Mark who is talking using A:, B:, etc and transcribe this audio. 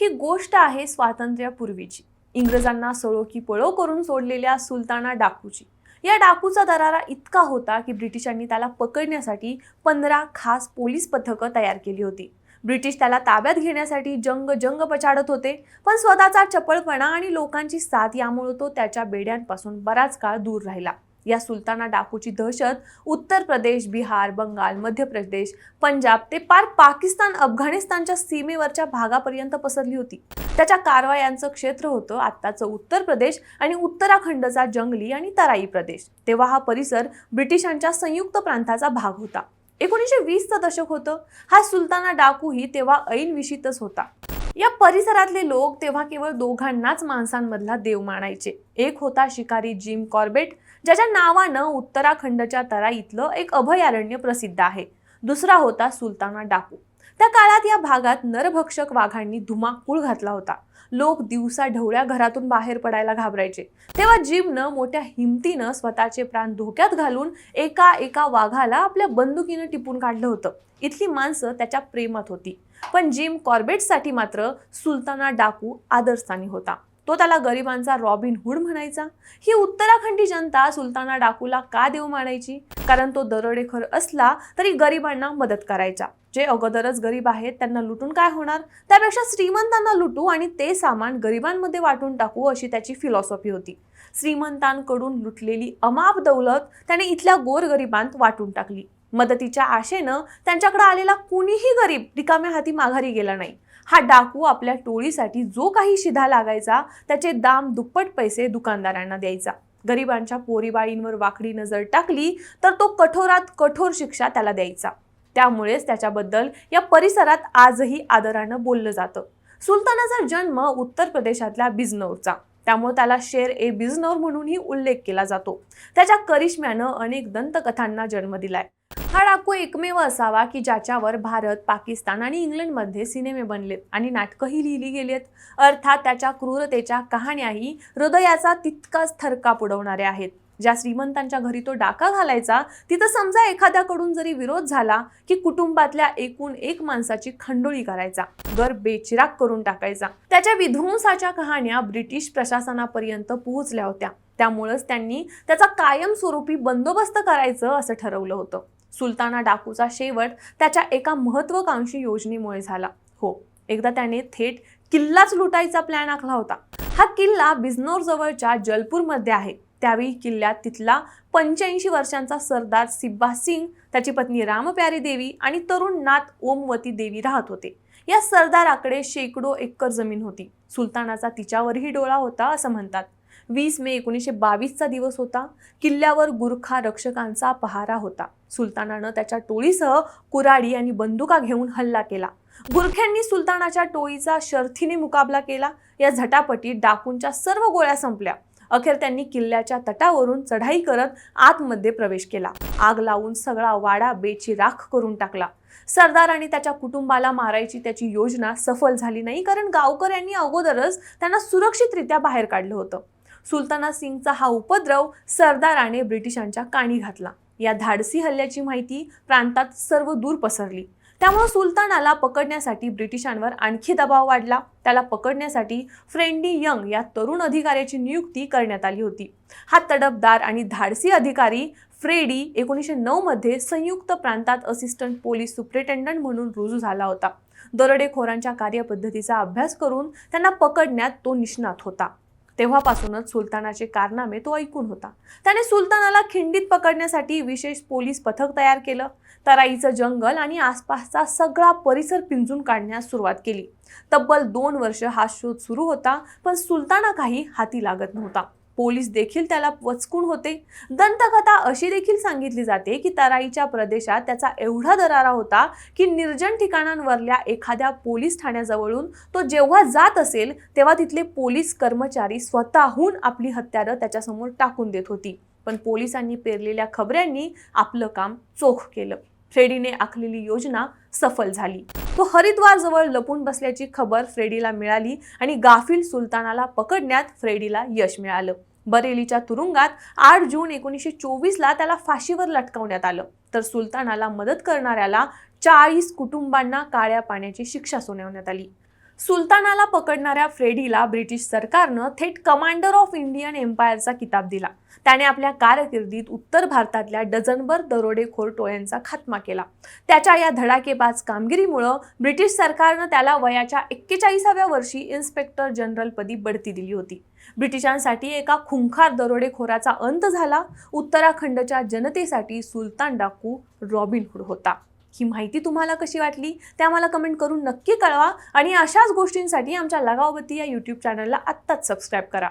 A: ही गोष्ट आहे स्वातंत्र्यापूर्वीची. इंग्रजांना सळो की पळो करून सोडलेल्या सुलताना डाकूची. या डाकूचा दरारा इतका होता की ब्रिटिशांनी त्याला पकडण्यासाठी पंधरा खास पोलीस पथकं तयार केली होती. ब्रिटिश त्याला ताब्यात घेण्यासाठी जंग जंग पछाडत होते पण स्वतःचा चपळपणा आणि लोकांची साथ यामुळे तो त्याच्या बेड्यांपासून बराच काळ दूर राहिला. या सुलताना डाकूची दहशत उत्तर प्रदेश बिहार बंगाल मध्य प्रदेश पंजाब ते पार पाकिस्तान अफगाणिस्तानच्या सीमेवरच्या भागापर्यंत पसरली होती. त्याच्या कारवायांचं क्षेत्र होतं आत्ताचं उत्तर प्रदेश आणि उत्तराखंडचा जंगली आणि तराई प्रदेश. तेव्हा हा परिसर ब्रिटिशांच्या संयुक्त प्रांताचा भाग होता. एकोणीसशे वीसचं दशक होतं. हा सुलताना डाकूही तेव्हा ऐन होता. या परिसरातले लोक तेव्हा केवळ दोघांनाच माणसांमधला देव मानायचे. एक होता शिकारी जिम कॉर्बेट ज्याच्या नावानं उत्तराखंडच्या तराईतलं एक अभयारण्य प्रसिद्ध आहे. दुसरा होता सुलताना डाकू. त्या काळात या भागात नरभक्षक वाघांनी धुमाकूळ घातला होता. लोक दिवसा ढवळ्या घरातून बाहेर पडायला घाबरायचे. तेव्हा जिमनं मोठ्या हिमतीनं स्वतःचे प्राण धोक्यात घालून एका एका वाघाला आपल्या बंदुकीनं टिपून काढलं होतं. इथली माणसं त्याच्या प्रेमात होती. पण जिम कॉर्बेटसाठी मात्र सुलताना डाकू आदरस्थानी होता. तो त्याला गरिबांचा रॉबिन हुड म्हणायचा. ही उत्तराखंडी जनता सुलताना डाकूला का देव मानायची? कारण तो दरोडेखोर असला तरी गरिबांना मदत करायचा. जे अगोदरच गरीब आहेत त्यांना लुटून काय होणार? त्यापेक्षा श्रीमंतांना लुटू आणि ते सामान गरिबांमध्ये वाटून टाकू अशी त्याची फिलॉसॉफी होती. श्रीमंतांकडून लुटलेली अमाप दौलत त्याने इथल्या गोरगरिबांत वाटून टाकली. मदतीच्या आशेनं त्यांच्याकडे आलेला कुणीही गरीब रिकाम्या हाती माघारी गेला नाही. हा डाकू आपल्या टोळीसाठी जो काही शिधा लागायचा त्याचे दाम दुप्पट पैसे दुकानदारांना द्यायचा. गरिबांच्या पोरीबाळींवर वाकडी नजर टाकली तर तो कठोरात कठोर शिक्षा त्याला द्यायचा. त्यामुळेच त्याच्याबद्दल या परिसरात आजही आदरानं बोललं जातं. सुलतानाचा जन्म उत्तर प्रदेशातल्या बिजनौरचा. त्यामुळे त्याला शेर ए बिजनौर म्हणूनही उल्लेख केला जातो. त्याच्या करिश्म्यानं अनेक दंतकथांना जन्म दिलाय. हा डाकू एकमेव असावा की ज्याच्यावर भारत पाकिस्तान आणि इंग्लंडमध्ये सिनेमे बनलेत आणि नाटकंही लिहिली गेलेत अर्थात त्याच्या क्रूरतेच्या कहाण्याही हृदयाचा तितकाच थरकाप पुडवणाऱ्या आहेत. ज्या श्रीमंतांच्या घरी तो डाका घालायचा तिथं समजा एखाद्याकडून जरी विरोध झाला की कुटुंबातल्या एकूण एक माणसाची खंडोळी करायचा घर बेचिराग करून टाकायचा. त्याच्या विध्वंसाच्या कहाण्या ब्रिटिश प्रशासनापर्यंत पोहोचल्या होत्या. त्यामुळंच त्यांनी त्याचा कायमस्वरूपी बंदोबस्त करायचं असं ठरवलं होतं. सुलताना डाकूचा शेवट त्याच्या एका महत्वाकांक्षी योजनेमुळे झाला. हो एकदा त्याने थेट किल्लाच लुटायचा प्लॅन आखला होता. हा किल्ला बिजनौर जवळच्या जलपूरमध्ये आहे. त्यावेळी किल्ल्यात तिथला पंच्याऐंशी वर्षांचा सरदार सिब्बा सिंग त्याची पत्नी रामप्यारी देवी आणि तरुण नात ओमवती देवी राहत होते. या सरदाराकडे शेकडो एकर जमीन होती. सुलतानाचा तिच्यावरही डोळा होता असं म्हणतात. वीस मे एकोणीसशे बावीसचा दिवस होता. किल्ल्यावर गुरखा रक्षकांचा पहारा होता. सुलतानानं त्याच्या टोळीसह कुराडी आणि बंदुका घेऊन हल्ला केला. गुरख्यांनी सुलतानाच्या टोळीचा शर्थीने मुकाबला केला. या झटापटीत डाकूंच्या सर्व गोळ्या संपल्या. अखेर त्यांनी किल्ल्याच्या तटावरून चढाई करत आतमध्ये प्रवेश केला. आग लावून सगळा वाडा बेची राख करून टाकला. सरदार आणि त्याच्या कुटुंबाला मारायची त्याची योजना सफल झाली नाही कारण गावकऱ्यांनी अगोदरच त्यांना सुरक्षितरित्या बाहेर काढलं होतं. सुलताना सिंगचा हा उपद्रव सरदाराने ब्रिटिशांच्या काणी घातला. या धाडसी हल्ल्याची माहिती प्रांतात सर्व दूर पसरली. त्यामुळे सुलतानाला पकडण्यासाठी ब्रिटिशांवर आणखी दबाव वाढला. त्याला पकडण्यासाठी फ्रेंडी यंग या तरुण अधिकाऱ्याची नियुक्ती करण्यात आली होती. हा तडपदार आणि धाडसी अधिकारी फ्रेडी एकोणीसशे नऊमध्ये संयुक्त प्रांतात असिस्टंट पोलीस सुप्रिटेंडंट म्हणून रुजू झाला होता. दरोडेखोरांच्या कार्यपद्धतीचा अभ्यास करून त्यांना पकडण्यात तो निष्णात होता. तेव्हापासूनच सुलतानाचे कारनामे तो ऐकून होता. त्याने सुलतानाला खिंडीत पकडण्यासाठी विशेष पोलीस पथक तयार केलं. तराईचं जंगल आणि आसपासचा सगळा परिसर पिंजून काढण्यास सुरुवात केली. तब्बल दोन वर्ष हा शोध सुरू होता पण सुलताना काही हाती लागत नव्हता. पोलीस देखील त्याला वचकून होते. दंतकथा अशी देखील सांगितली जाते की तराईच्या प्रदेशात त्याचा एवढा दरारा होता की निर्जन ठिकाणांवरल्या एखाद्या पोलीस ठाण्याजवळून तो जेव्हा जात असेल तेव्हा तिथले पोलीस कर्मचारी स्वतःहून आपली हत्यारं त्याच्यासमोर टाकून देत होती. पण पोलिसांनी पेरलेल्या खबऱ्यांनी आपलं काम चोख केलं. फ्रेडीने आखलेली योजना सफल झाली. तो हरिद्वारजवळ लपून बसल्याची खबर फ्रेडीला मिळाली आणि गाफिल सुलतानाला पकडण्यात फ्रेडीला यश मिळालं. बरेलीच्या तुरुंगात आठ जून एकोणीसशे चोवीसला त्याला फाशीवर लटकवण्यात आलं. तर सुलतानाला मदत करणाऱ्याला चाळीस कुटुंबांना काळ्या पाण्याची शिक्षा सुनावण्यात आली. सुलतानाला पकडणाऱ्या फ्रेडीला ब्रिटिश सरकारनं थेट कमांडर ऑफ इंडियन एम्पायरचा किताब दिला. त्याने आपल्या कारकिर्दीत उत्तर भारतातल्या डझनभर दरोडेखोर टोळ्यांचा खात्मा केला. त्याच्या या धडाकेबाज कामगिरीमुळं ब्रिटिश सरकारनं त्याला वयाच्या एक्केचाळीसाव्या वर्षी इन्स्पेक्टर जनरलपदी बढती दिली होती. ब्रिटिशांसाठी एका खुंखार दरोडेखोराचा अंत झाला. उत्तराखंडच्या जनतेसाठी सुलतान डाकू रॉबिनहूड होता. ही माहिती तुम्हाला कशी वाटली ते आम्हाला कमेंट करून नक्की कळवा. आणि अशाच गोष्टींसाठी आमच्या लगावबत्ती या यूट्यूब चॅनलला आत्ताच सबस्क्राईब करा.